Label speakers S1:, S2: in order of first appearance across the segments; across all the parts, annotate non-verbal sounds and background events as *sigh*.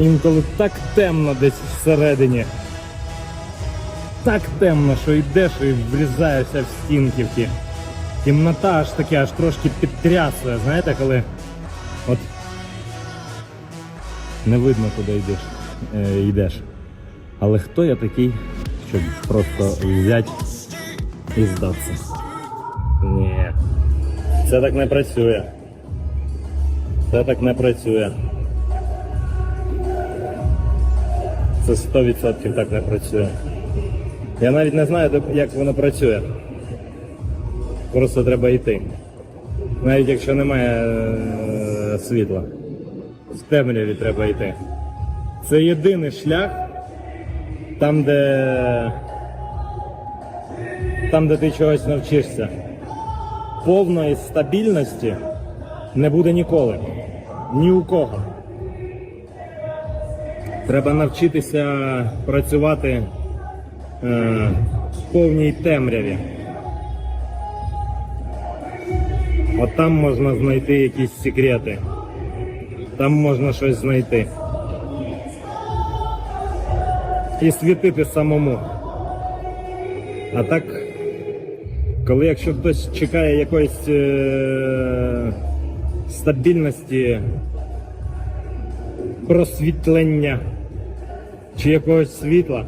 S1: Інколи так темно десь всередині. Так темно, що йдеш і врізаєшся в ті. Темнота аж таке, аж трошки підтрясує, знаєте, коли от не видно, куди йдеш. Е, йдеш. Але хто я такий, щоб просто взяти і здатися? Ні. Це так не працює. Це так не працює. Це 100% так не працює. Я навіть не знаю, як воно працює. Просто треба йти. Навіть якщо немає е, світла. В темряві треба йти. Це єдиний шлях там, де. Там, де ти чогось навчишся. Повної стабільності не буде ніколи. Ні у кого. Треба навчитися працювати е, в повній темряві. От там можна знайти якісь секрети. Там можна щось знайти. І світити самому. А так, коли якщо хтось чекає якоїсь е- стабільності, просвітлення чи якогось світла,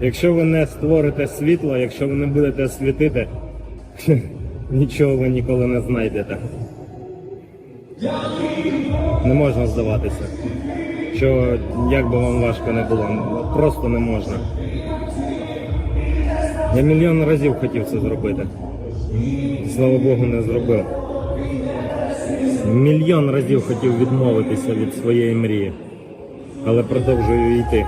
S1: якщо ви не створите світло, якщо ви не будете світити, *laughs* нічого ви ніколи не знайдете. Не можна здаватися. Що як би вам важко не було, просто не можна. Я мільйон разів хотів це зробити. Слава Богу, не зробив. Мільйон разів хотів відмовитися від своєї мрії, але продовжую йти.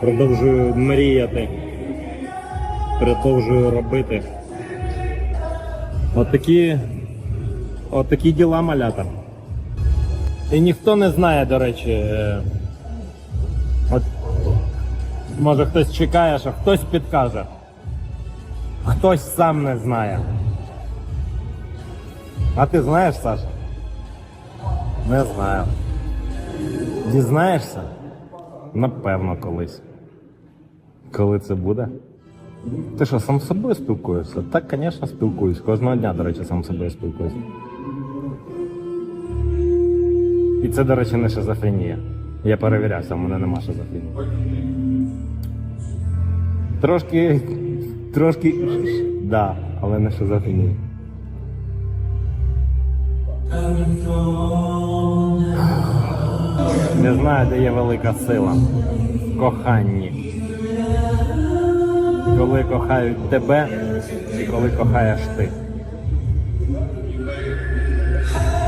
S1: Продовжую мріяти. Продовжую робити. Отакі, отакі діла малята. І ніхто не знає, до речі. е, От, може хтось чекає, що хтось підкаже. Хтось сам не знає. А ти знаєш, Саша? Не знаю. Дізнаєшся? Напевно, колись. Коли це буде? Ти що, сам з собою спілкуєшся? Так, звісно, спілкуюсь. Кожного дня, до речі, сам з собою спілкуюсь. І це, до речі, не шизофренія. Я перевірявся, в мене нема шизофренії. Трошки. Трошки. Да, але не шизофренія. Не знаю, де є велика сила. Коханні. Коли кохають тебе і коли кохаєш ти.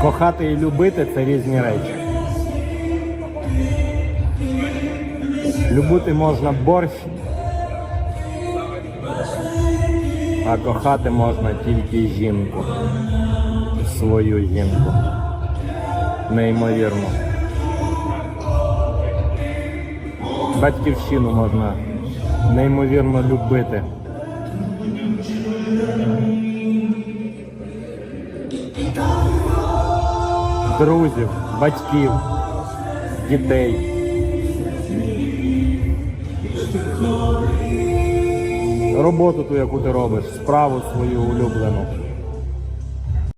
S1: Кохати і любити це різні речі. Любити можна борщ, а кохати можна тільки жінку. Свою жінку. Неймовірно. Батьківщину можна неймовірно любити. Друзів, батьків, дітей. Роботу ту, яку ти робиш, справу свою улюблену.